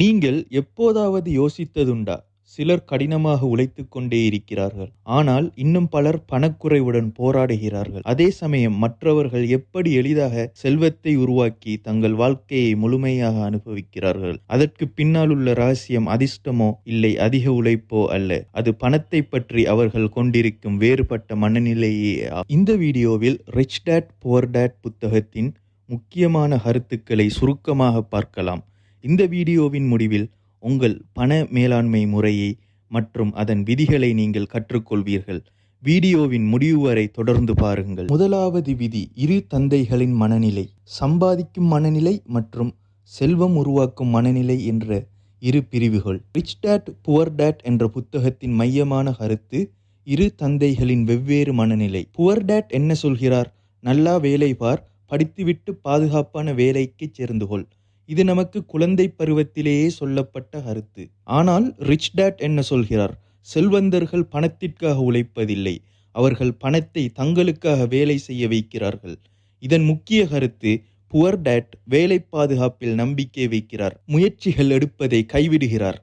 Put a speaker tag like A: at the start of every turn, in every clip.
A: நீங்கள் எப்போதாவது யோசித்ததுண்டா? சிலர் கடினமாக உழைத்து கொண்டே இருக்கிறார்கள். ஆனால் இன்னும் பலர் பணக்குறைவுடன் போராடுகிறார்கள். அதே சமயம் மற்றவர்கள் எப்படி எளிதாக செல்வத்தை உருவாக்கி தங்கள் வாழ்க்கையை முழுமையாக அனுபவிக்கிறார்கள்? அதற்கு பின்னால் உள்ள ரகசியம் அதிர்ஷ்டமோ இல்லை அதிக உழைப்போ அல்ல. அது பணத்தை பற்றி அவர்கள் கொண்டிருக்கும் வேறுபட்ட மனநிலையே இந்த வீடியோவில் ரிச் டேட் புவர் டேட் புத்தகத்தின் முக்கியமான கருத்துக்களை சுருக்கமாக பார்க்கலாம். இந்த வீடியோவின் முடிவில் உங்கள் பண மேலாண்மை முறையை மற்றும் அதன் விதிகளை நீங்கள் கற்றுக்கொள்வீர்கள். வீடியோவின் முடிவு வரை தொடர்ந்து பாருங்கள். முதலாவது விதி இரு தந்தைகளின் மனநிலை. சம்பாதிக்கும் மனநிலை மற்றும் செல்வம் உருவாக்கும் மனநிலை என்ற இரு பிரிவுகள். ரிச் டேட் புவர் டேட் என்ற புத்தகத்தின் மையமான கருத்து இரு தந்தைகளின் வெவ்வேறு மனநிலை. புவர் டேட் என்ன சொல்கிறார்? நல்லா வேலை பார் படித்துவிட்டு பாதுகாப்பான வேலைக்கு சேர்ந்துகொள் இது நமக்கு குழந்தை பருவத்திலேயே சொல்லப்பட்ட கருத்து. ஆனால் ரிச் டேட் என்ன சொல்கிறார்? செல்வந்தர்கள் பணத்திற்காக உழைப்பதில்லை. அவர்கள் பணத்தை தங்களுக்காக வேலை செய்ய வைக்கிறார்கள். இதன் முக்கிய கருத்து புவர் டேட் வேலை பாதுகாப்பில் நம்பிக்கை வைக்கிறார். முயற்சிகள் எடுப்பதை கைவிடுகிறார்.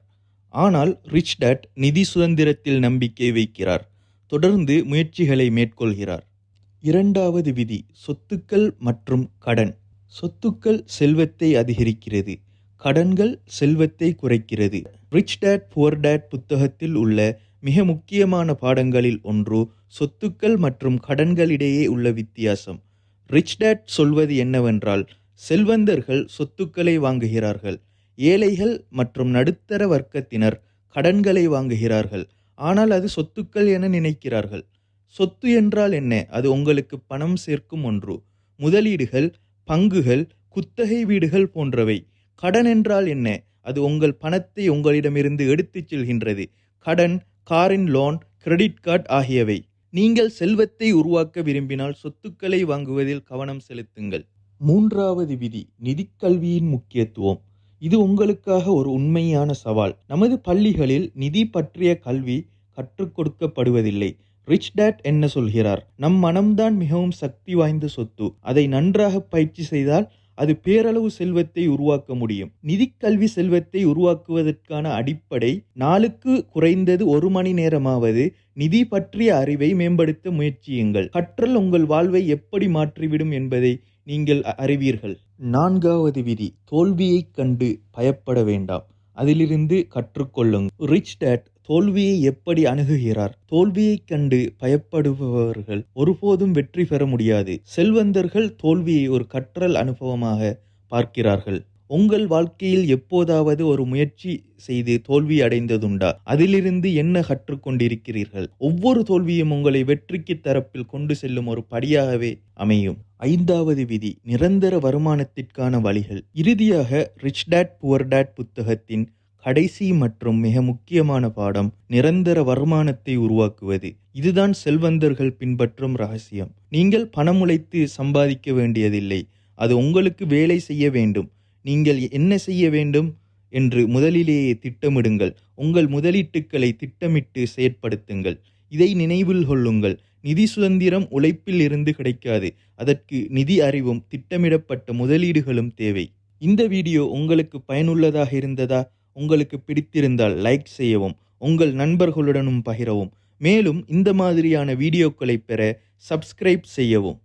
A: ஆனால் ரிச் டேட் நிதி சுதந்திரத்தில் நம்பிக்கை வைக்கிறார். தொடர்ந்து முயற்சிகளை மேற்கொள்கிறார். இரண்டாவது விதி சொத்துக்கள் மற்றும் கடன். சொத்துக்கள் செல்வத்தை அதிகரிக்கிறது கடன்கள் செல்வத்தை குறைக்கிறது. ரிச் டேட் புவர் டேட் புத்தகத்தில் உள்ள மிக முக்கியமான பாடங்களில் ஒன்று சொத்துக்கள் மற்றும் கடன்களிடையே உள்ள வித்தியாசம். ரிச் டேட் சொல்வது என்னவென்றால் செல்வந்தர்கள் சொத்துக்களை வாங்குகிறார்கள் ஏழைகள் மற்றும் நடுத்தர வர்க்கத்தினர் கடன்களை வாங்குகிறார்கள் ஆனால் அது சொத்துக்கள் என நினைக்கிறார்கள். சொத்து என்றால் என்ன? அது உங்களுக்கு பணம் சேர்க்கும் ஒன்று. முதலீடுகள் பங்குகள் குத்தகை வீடுகள் போன்றவை. கடன் என்றால் என்ன? அது உங்கள் பணத்தை உங்களிடமிருந்து எடுத்துச் செல்கின்றது. கடன் காரின் லோன் கிரெடிட் கார்டு ஆகியவை. நீங்கள் செல்வத்தை உருவாக்க விரும்பினால் சொத்துக்களை வாங்குவதில் கவனம் செலுத்துங்கள். மூன்றாவது விதி நிதிக்கல்வியின் முக்கியத்துவம். இது உங்களுக்காக ஒரு உண்மையான சவால். நமது பள்ளிகளில் நிதி பற்றிய கல்வி கற்றுக் கொடுக்கப்படுவதில்லை. ரிச் டேட் என்ன சொல்கிறார்? நம் மனம்தான் மிகவும் சக்தி வாய்ந்த சொத்து. அதை நன்றாக பயிற்சி செய்தால் அது பேரளவு செல்வத்தை உருவாக்க முடியும். நிதிக்கல்வி செல்வத்தை உருவாக்குவதற்கான அடிப்படை நாளுக்கு குறைந்தது ஒரு மணி நேரமாவது நிதி பற்றிய அறிவை மேம்படுத்த முயற்சியுங்கள். கற்றல் உங்கள் வாழ்வை எப்படி மாற்றிவிடும் என்பதை நீங்கள் அறிவீர்கள். நான்காவது விதி தோல்வியைக் கண்டு பயப்பட வேண்டாம். அதிலிருந்து கற்றுக்கொள்ளுங்கள். ரிச் டேட் தோல்வியை எப்படி அணுகுகிறார்? தோல்வியைக் கண்டு பயப்படுபவர்கள் ஒருபோதும் வெற்றி பெற முடியாது. செல்வந்தர்கள் தோல்வியை ஒரு கற்றல் அனுபவமாக பார்க்கிறார்கள். உங்கள் வாழ்க்கையில் எப்போதாவது ஒரு முயற்சி செய்து தோல்வி அடைந்ததுண்டா? அதிலிருந்து என்ன கற்றுக்கொண்டிருக்கிறீர்கள் ஒவ்வொரு தோல்வியும் உங்களை வெற்றிக்கு தரப்பில் கொண்டு செல்லும் ஒரு படியாகவே அமையும். ஐந்தாவது விதி நிரந்தர வருமானத்திற்கான வழிகள். இறுதியாக ரிச் டேட் புவர் டேட் புத்தகத்தின் கடைசி மற்றும் மிக முக்கியமான பாடம் நிரந்தர வருமானத்தை உருவாக்குவது. இதுதான் செல்வந்தர்கள் பின்பற்றும் ரகசியம். நீங்கள் பணம் உழைத்து சம்பாதிக்க வேண்டியதில்லை. அது உங்களுக்கு வேலை செய்ய வேண்டும். நீங்கள் என்ன செய்ய வேண்டும் என்று முதலிலேயே திட்டமிடுங்கள். உங்கள் முதலீட்டுக்களை திட்டமிட்டு செயற்படுத்துங்கள். இதை நினைவில் கொள்ளுங்கள். நிதி சுதந்திரம் உழைப்பில் இருந்து கிடைக்காது. அதற்கு நிதி அறிவும் திட்டமிடப்பட்ட முதலீடுகளும் தேவை. இந்த வீடியோ உங்களுக்கு பயனுள்ளதாக இருந்ததா? உங்களுக்கு பிடித்திருந்தால் லைக் செய்யவும் உங்கள் நண்பர்களுடனும் பகிரவும். மேலும் இந்த மாதிரியான வீடியோக்களை பெற சப்ஸ்கிரைப் செய்யவும்.